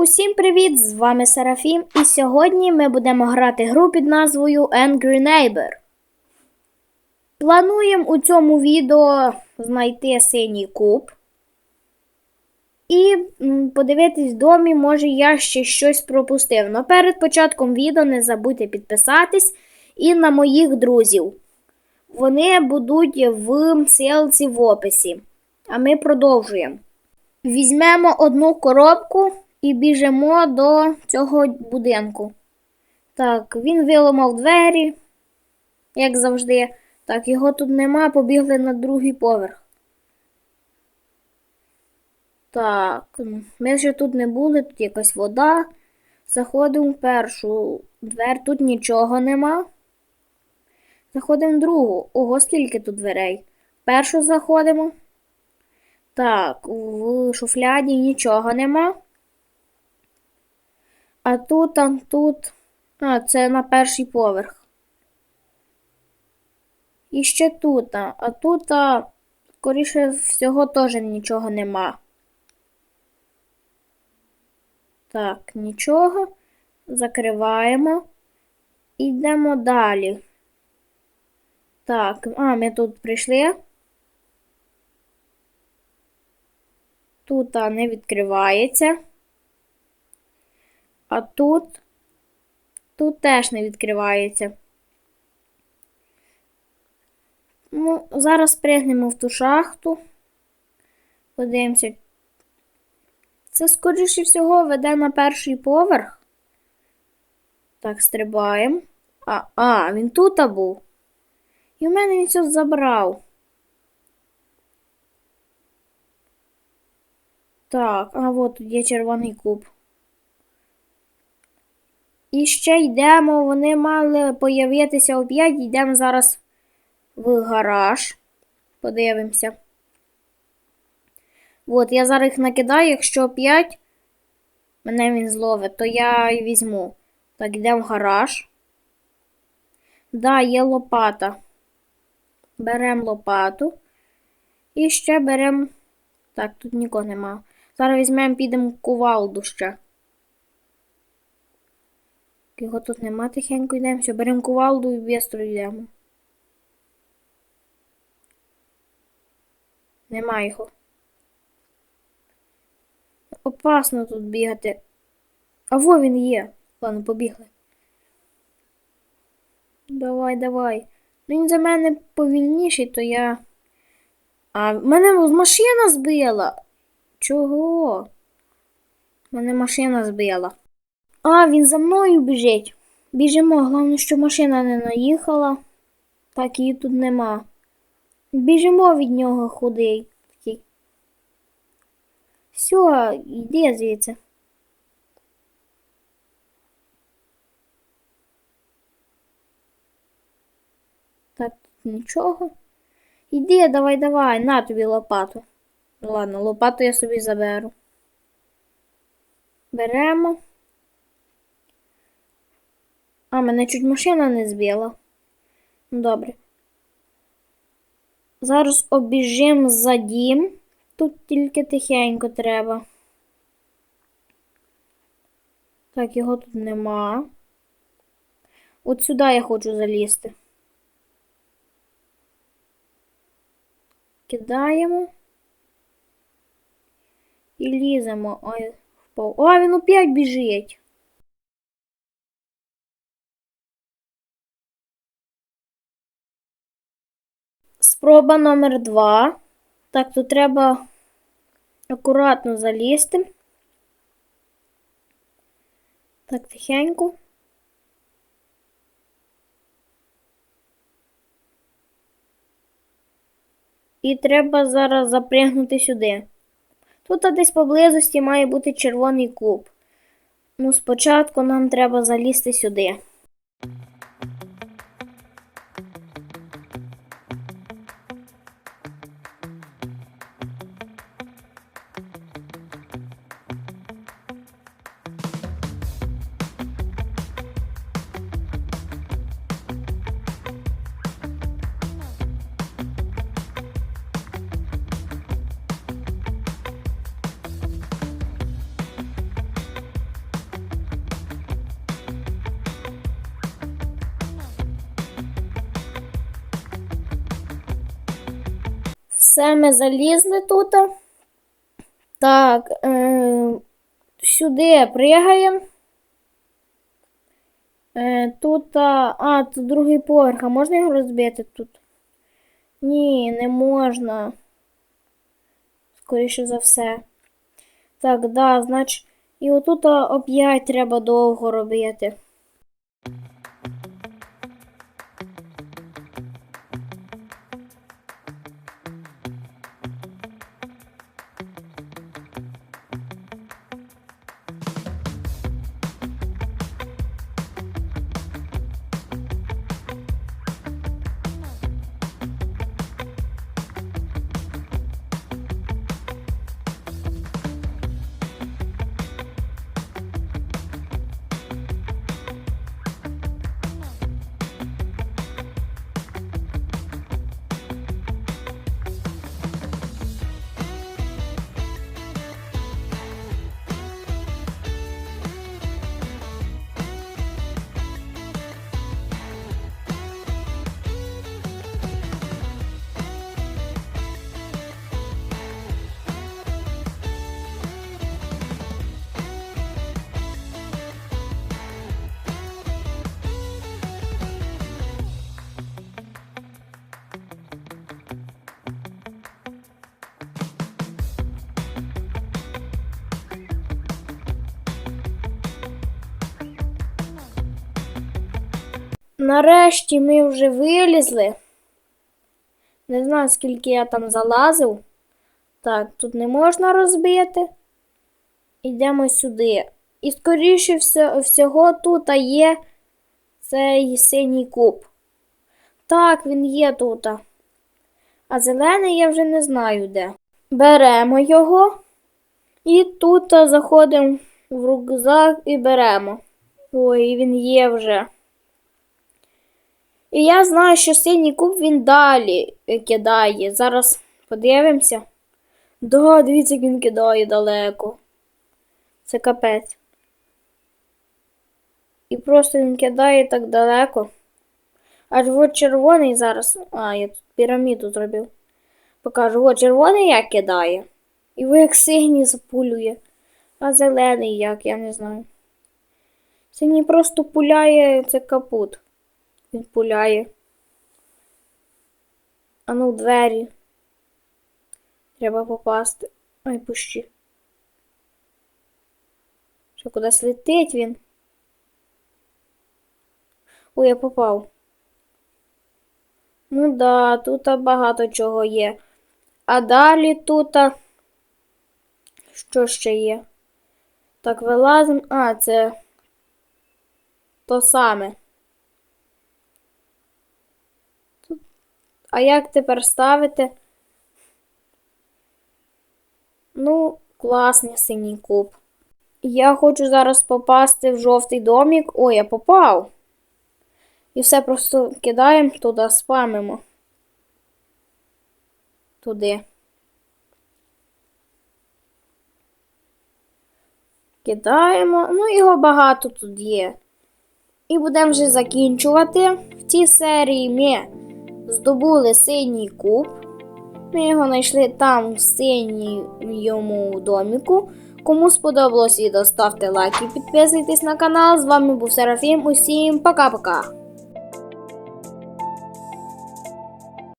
Усім привіт! З вами Серафім, і сьогодні ми будемо грати гру під назвою Angry Neighbor. Плануємо у цьому відео знайти синій куб. І подивитись в домі, може я ще щось пропустив. Но перед початком відео не забудьте підписатись і на моїх друзів. Вони будуть в ссылці в описі. А ми продовжуємо. Візьмемо одну коробку і біжимо до цього будинку. Так, він виламав двері, як завжди. Так, його тут нема, побігли на другий поверх. Так, ми ще тут не були, тут якась вода. Заходимо в першу двер, тут нічого нема. Заходимо в другу. Ого, скільки тут дверей. Першу заходимо. Так, в шуфляді нічого нема. А тут, а тут. А, це на перший поверх. І ще тут. А тут, а, скоріше всього, теж нічого нема. Так, нічого. Закриваємо. Йдемо далі. Так, а, ми тут прийшли. Тут а, не відкривається. А тут, тут теж не відкривається. Ну, зараз пригнемо в ту шахту. Подивимося. Це, скоріше всього, веде на перший поверх. Так, стрибаємо. А, а, він тут був. І в мене він все забрав. Так, а от тут є червоний куб. І ще йдемо, вони мали появитися о 5, йдемо зараз в гараж. Подивимося. От, я зараз їх накидаю, якщо о 5 мене він зловить, то я і візьму. Так, йдемо в гараж. Да, є лопата. Беремо лопату. І ще беремо. Так, тут нікого нема. Зараз візьмемо, підемо кувалду ще. Його тут нема тихенько йдемо. Все, беремо кувалду і бістро йдемо. Нема його. Опасно тут бігати. А во він є. Ладно, побігли. Давай, давай. Ну він за мене повільніший, то я. А мене машина збила. Чого? Мене машина збила. А, він за мною біжить. Біжимо, головне, що машина не наїхала. Так, її тут нема. Біжимо від нього худий. Такий. Все, йди звідси. Так, тут нічого. Іди, давай, давай, на тобі лопату. Ладно, лопату я собі заберу. Беремо. А, мене чуть машина не збила. Добре. Зараз обіжимо за дім. Тут тільки тихенько треба. Так, його тут нема. От сюди я хочу залізти. Кидаємо. І ліземо. Ой, впав. О, він опять біжить. Спроба номер два. Так, тут треба акуратно залізти. Так, тихенько. І треба зараз запригнути сюди. Тут а десь поблизості має бути червоний куб. Ну, спочатку нам треба залізти сюди. Все, ми залізли тут. Так, е, сюди пригаємо. Е, тут, а, тут другий поверх, а можна його розбити тут? Ні, не можна. Скоріше за все. Так, да, значить, і отут оп'ять треба довго робити. Нарешті ми вже вилізли. Не знаю, скільки я там залазив. Так, тут не можна розбити. Йдемо сюди. І скоріше всього тут є цей синій куб. Так, він є тут. А зелений я вже не знаю де. Беремо його. І тут заходимо в рюкзак і беремо. Ой, він є вже. І я знаю, що синій куб він далі е, кидає. Зараз подивимося. Да, дивіться, як він кидає далеко. Це капець. І просто він кидає так далеко. Аж от червоний зараз. А, я тут піраміду зробив. Покажу, от червоний як кидає. І ви як синій запулює. А зелений як, я не знаю. Синій просто пуляє це капут. Він пуляє. А ну, двері. Треба попасти. Ай, пущі. Що кудись летить він? Ой, я попав. Ну да, тут багато чого є. А далі тут. Що ще є? Так, вилазимо. А, це то саме. А як тепер ставити? Ну, класний синій куб. Я хочу зараз попасти в жовтий домік. Ой, я попав. І все просто кидаємо туди, спамимо. Туди. Кидаємо. Ну, його багато тут є. І будемо вже закінчувати. В цій серії ми здобули синій куб. Ми його знайшли там в синьому доміку. Кому сподобалось відео, ставте лайк і підписуйтесь на канал. З вами був Серафім. Усім пока-пока!